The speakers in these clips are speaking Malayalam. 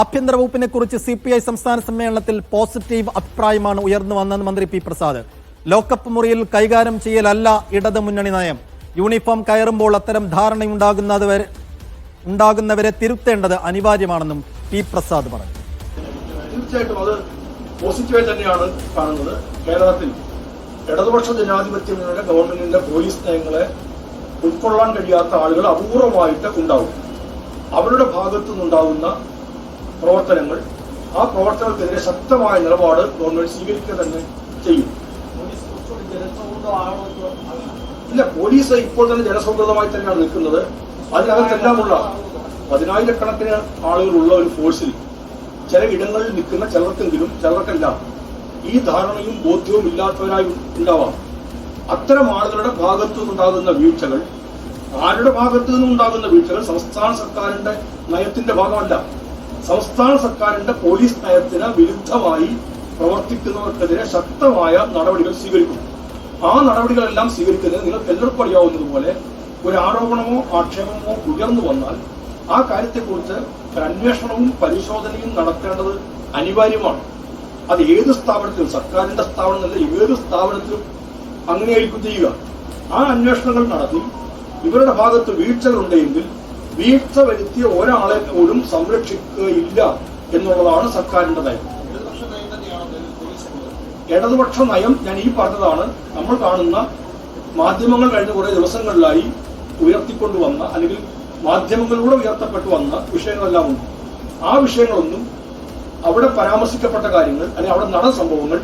ആഭ്യന്തര വകുപ്പിനെ കുറിച്ച് സി പി ഐ സംസ്ഥാന സമ്മേളനത്തിൽ പോസിറ്റീവ് അഭിപ്രായമാണ് ഉയർന്നു വന്നതെന്ന് മന്ത്രി പി പ്രസാദ്. ലോക്കപ്പ് മുറിയിൽ കൈകാര്യം ചെയ്യലല്ല ഇടത് മുന്നണി നയം. യൂണിഫോം കയറുമ്പോൾ അത്തരം ധാരണയുണ്ടാകുന്നത് വരെ ഉണ്ടാകുന്നവരെ തിരുത്തേണ്ടത് അനിവാര്യമാണെന്നും പി പ്രസാദ് പറഞ്ഞു. തീർച്ചയായിട്ടും അത് പോസിറ്റീവായി തന്നെയാണ് കാണുന്നത്. കേരളത്തിൽ ഇടതുപക്ഷ ജനാധിപത്യ ഗവൺമെന്റിന്റെ പോലീസ് നയങ്ങളെ ഉൾക്കൊള്ളാൻ കഴിയാത്ത ആളുകൾ അപൂർവമായിട്ട് ഉണ്ടാവും. അവരുടെ ഭാഗത്തു നിന്നുണ്ടാവുന്ന പ്രവർത്തനങ്ങൾ ആ പ്രവർത്തനത്തിന്റെ ശക്തമായ നിലപാട് ഗവൺമെന്റ് സ്വീകരിക്കുക തന്നെ ചെയ്യും. ഇല്ല പോലീസ് ഇപ്പോൾ തന്നെ ജനസൗഹൃദമായി തന്നെയാണ് നിൽക്കുന്നത്. അതിനകത്തെല്ലാമുള്ള പതിനായിരക്കണക്കിന് ആളുകളുള്ള ഒരു ഫോഴ്സിൽ ചില ഇടങ്ങളിൽ നിൽക്കുന്ന ചിലർക്കെങ്കിലും ചിലർക്കെല്ലാം ഈ ധാരണയും ബോധ്യവും ഇല്ലാത്തവരായി ഉണ്ടാവാം. അത്തരം ആളുകളുടെ ഭാഗത്തു നിന്നുണ്ടാകുന്ന വീഴ്ചകൾ ആരുടെ ഭാഗത്തു നിന്നുണ്ടാകുന്ന വീഴ്ചകൾ സംസ്ഥാന സർക്കാരിന്റെ നയത്തിന്റെ ഭാഗമല്ല. സംസ്ഥാന സർക്കാരിന്റെ പോലീസ് നയത്തിന് വിരുദ്ധമായി പ്രവർത്തിക്കുന്നവർക്കെതിരെ ശക്തമായ നടപടികൾ സ്വീകരിക്കും ആ നടപടികളെല്ലാം സ്വീകരിക്കുന്നത് നിങ്ങൾക്ക് എല്ലാവർക്കും അറിയാവുന്നതുപോലെ ഒരു ആരോപണമോ ആക്ഷേപമോ ഉയർന്നു വന്നാൽ ആ കാര്യത്തെക്കുറിച്ച് അന്വേഷണവും പരിശോധനയും നടത്തേണ്ടത് അനിവാര്യമാണ്. അത് ഏത് സ്ഥാപനത്തിലും സർക്കാരിന്റെ സ്ഥാപനമല്ല ഏത് സ്ഥാപനത്തിലും അങ്ങനെയായിരിക്കും ചെയ്യുക. ആ അന്വേഷണങ്ങൾ നടത്തി ഇവരുടെ ഭാഗത്ത് വീഴ്ചകൾ ഉണ്ടെങ്കിൽ വീഴ്ച വരുത്തിയ ഒരാളെ പോലും സംരക്ഷിക്കുകയില്ല എന്നുള്ളതാണ് സർക്കാരിന്റെ നയം. ഇടതുപക്ഷ നയം ഞാൻ ഈ പറഞ്ഞതാണ്. നമ്മൾ കാണുന്ന മാധ്യമങ്ങൾ കഴിഞ്ഞ കുറെ ദിവസങ്ങളിലായി ഉയർത്തിക്കൊണ്ടുവന്ന അല്ലെങ്കിൽ മാധ്യമങ്ങളിലൂടെ ഉയർത്തപ്പെട്ടു വന്ന വിഷയങ്ങളെല്ലാം ഉണ്ട്. ആ വിഷയങ്ങളൊന്നും അവിടെ പരാമർശിക്കപ്പെട്ട കാര്യങ്ങൾ അല്ലെങ്കിൽ അവിടെ നടന്ന സംഭവങ്ങൾ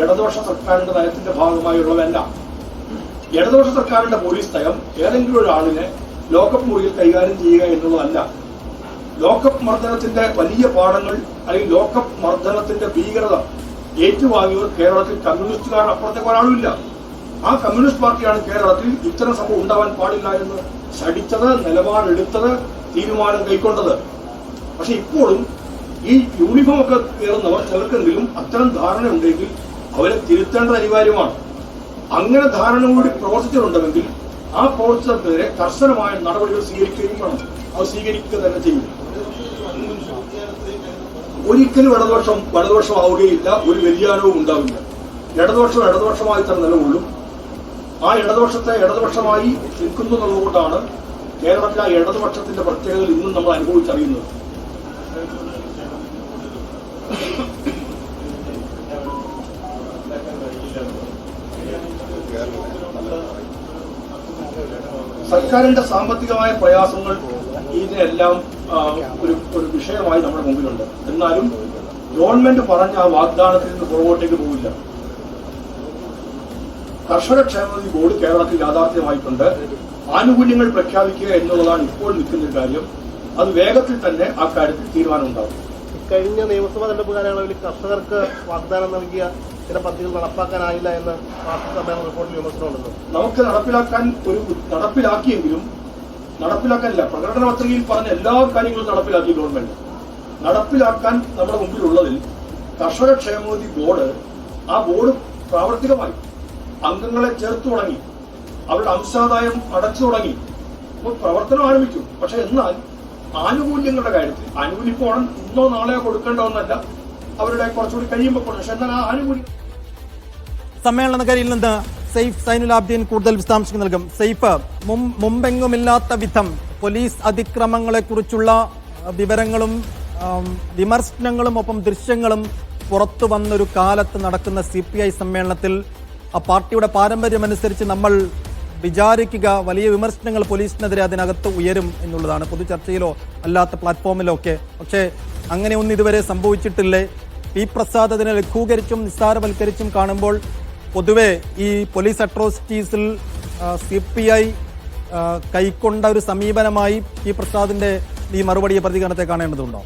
ഇടതുപക്ഷ സർക്കാരിന്റെ നയത്തിന്റെ ഭാഗമായുള്ളവല്ല ഇടതുപക്ഷ സർക്കാരിന്റെ പോലീസ് നയം ഏതെങ്കിലും ഒരാളിനെ ലോക്കപ്പ് മുറിയിൽ കൈകാര്യം ചെയ്യുക എന്നുള്ളതല്ല. ലോക്കപ്പ് മർദ്ദനത്തിന്റെ വലിയ പാഠങ്ങൾ അല്ലെങ്കിൽ ലോക്കപ്പ് മർദ്ദനത്തിന്റെ ഭീകരത ഏറ്റുവാങ്ങിയവർ കേരളത്തിൽ കമ്മ്യൂണിസ്റ്റുകാർ അപ്പുറത്തേക്ക് ഒരാളുമില്ല. ആ കമ്മ്യൂണിസ്റ്റ് പാർട്ടിയാണ് കേരളത്തിൽ ഇത്തരം സംഭവം ഉണ്ടാവാൻ പാടില്ല എന്ന് ശടിച്ചത് നിലപാടെടുത്തത് തീരുമാനം കൈക്കൊണ്ടത്. പക്ഷെ ഇപ്പോഴും ഈ യൂണിഫോം ഒക്കെ കയറുന്നവർ ചിലർക്കെങ്കിലും അത്തരം ധാരണ ഉണ്ടെങ്കിൽ അവരെ തിരുത്തേണ്ടത് അനിവാര്യമാണ്. അങ്ങനെ ധാരണ കൂടി പ്രവർത്തിച്ചിട്ടുണ്ടെങ്കിൽ ആ പ്രവർത്തനത്തിനെതിരെ കർശനമായ നടപടികൾ സ്വീകരിക്കുകയും വേണം. അത് സ്വീകരിക്കുക തന്നെ ചെയ്യും. ഒരിക്കലും ഇടതുപക്ഷം വലതുപക്ഷം ആവുകയില്ല. ഒരു വ്യതിയാനവും ഉണ്ടാവില്ല. ഇടതുപക്ഷം ഇടതുപക്ഷമായി തന്നെ നിലകൊള്ളും. ആ ഇടതുപക്ഷത്തെ ഇടതുപക്ഷമായി നിൽക്കുന്നു എന്നുള്ളതുകൊണ്ടാണ് കേരളത്തിലെ ആ ഇടതുപക്ഷത്തിന്റെ പ്രത്യേകതകൾ ഇന്നും നമ്മൾ അനുഭവിച്ചറിയുന്നത്. സർക്കാരിന്റെ സാമ്പത്തികമായ പ്രയാസങ്ങൾ ഇതിനെല്ലാം ഒരു ഒരു വിഷയമായി നമ്മുടെ മുമ്പിലുണ്ട്. എന്നാലും ഗവൺമെന്റ് പറഞ്ഞ ആ വാഗ്ദാനത്തിൽ നിന്ന് പുറകോട്ടേക്ക് പോകില്ല കർഷക ക്ഷേമനിധി ബോർഡ് കേരളത്തിൽ യാഥാർത്ഥ്യമായിട്ടുണ്ട്. ആനുകൂല്യങ്ങൾ പ്രഖ്യാപിക്കുക എന്നുള്ളതാണ് ഇപ്പോൾ നിൽക്കുന്ന കാര്യം. അത് വേഗത്തിൽ തന്നെ ആ കാര്യത്തിൽ തീരുമാനമുണ്ടാകും കഴിഞ്ഞ നിയമസഭാ തെരഞ്ഞെടുപ്പ് കാലയളവിൽ കർഷകർക്ക് വാഗ്ദാനം നൽകിയ ചില പദ്ധതികൾ നടപ്പാക്കാനായില്ല എന്ന് വാർത്താസമ്മേളന സമ്മേളന റിപ്പോർട്ടിൽ വിമർശനമുണ്ടെന്ന്. നമുക്ക് നടപ്പിലാക്കാൻ ഒരു നടപ്പിലാക്കിയെങ്കിലും നടപ്പിലാക്കാനില്ല. പ്രകടന പത്രികയിൽ പറഞ്ഞ എല്ലാ കാര്യങ്ങളും നടപ്പിലാക്കി ഗവൺമെന്റ്. നടപ്പിലാക്കാൻ നമ്മുടെ മുമ്പിലുള്ളതിൽ കർഷക ക്ഷേമനിധി ബോർഡ് ആ ബോർഡ് പ്രാവർത്തികമായി അംഗങ്ങളെ ചേർത്ത് തുടങ്ങി. അവരുടെ അംശാദായം അടച്ചു തുടങ്ങി. പ്രവർത്തനം ആരംഭിക്കും പക്ഷെ എന്നാൽ ആനുകൂല്യങ്ങളുടെ കാര്യത്തിൽ. ആനുകൂല്യം ഇന്നോ നാളെയോ കൊടുക്കേണ്ട ഒന്നല്ല അവരുടെ കുറച്ചുകൂടി കഴിയുമ്പോൾ പക്ഷെ എന്നാൽ ആ ആനുകൂല്യം സമ്മേളനകരിയിൽ നിന്ന് സെയ്ഫ് സൈനുലാബ്ദീൻ കൂടുതൽ വിശദാംശങ്ങൾ നൽകും. സെയ്ഫ് മുമ്പെങ്ങുമില്ലാത്ത വിധം പോലീസ് അതിക്രമങ്ങളെക്കുറിച്ചുള്ള വിവരങ്ങളും വിമർശനങ്ങളും ഒപ്പം ദൃശ്യങ്ങളും പുറത്തു വന്നൊരു കാലത്ത് നടക്കുന്ന സി പി ഐ സമ്മേളനത്തിൽ ആ പാർട്ടിയുടെ പാരമ്പര്യമനുസരിച്ച് നമ്മൾ വിചാരിക്കുക വലിയ വിമർശനങ്ങൾ പോലീസിനെതിരെ അതിനകത്ത് ഉയരും എന്നുള്ളതാണ്. പൊതു ചർച്ചയിലോ അല്ലാത്ത പ്ലാറ്റ്ഫോമിലോ ഒക്കെ. പക്ഷേ അങ്ങനെ ഒന്നും ഇതുവരെ സംഭവിച്ചിട്ടില്ലേ? പി പ്രസാദ് അതിനെ ലഘൂകരിച്ചും നിസ്സാരവൽക്കരിച്ചും കാണുമ്പോൾ പൊതുവെ ഈ പോലീസ് അട്രോസിറ്റീസിൽ സി പി ഐ കൈക്കൊണ്ട ഒരു സമീപനമായി പി പ്രസാദിന്റെ ഈ മറുപടി പ്രതികരണത്തെ കാണേണ്ടതുണ്ടോ?